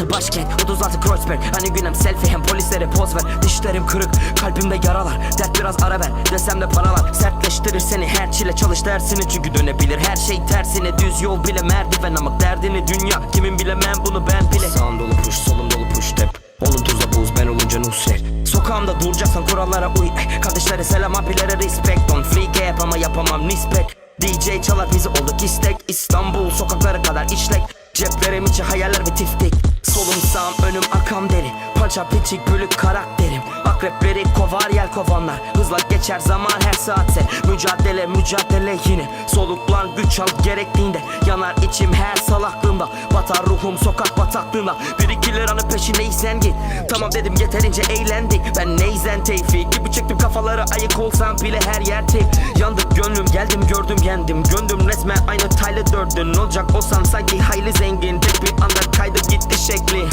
36 başkent 36 Kreuzberg. Hani günem selfie hem polislere poz ver. Dişlerim kırık kalbimde yaralar. Dert biraz ara ver desem de paralar. Sertleştirir seni her çile çalış dersini. Çünkü dönebilir her şey tersine. Düz yol bile merdiven ama derdini dünya Kimin bilemem bunu ben bile. Sağım dolu push solum dolu push step. Olun tuzla buz ben olunca Nusret Sokağımda duracaksan kurallara uy. Kardeşlere selam apilere respect. On free cap ama yapamam nispet. DJ çalar bizi olduk istek. İstanbul sokakları kadar işlek. Ceplerim içi hayaller ve tiftik Solum sağım önüm arkam deri. Pança piçik bölük karakterim. Akrepleri kovar yel kovanlar. Hızla geçer zaman her saatse. Mücadele mücadele yine. Soluklan güç al gerektiğinde. Yanar içim her salaklığımda Batar ruhum sokak bataklığında. Bir iki liranın peşindeysen git Tamam dedim yeterince eğlendik. Ben neyzen tevfik gibi çıktım kafaları ayık olsam bile her yer tek Yandık gönlüm geldim gördüm yendim. Gönlüm resmen aynı Tyler Durden Olacak olsam sanki hayli zengin. Tek bir checklist.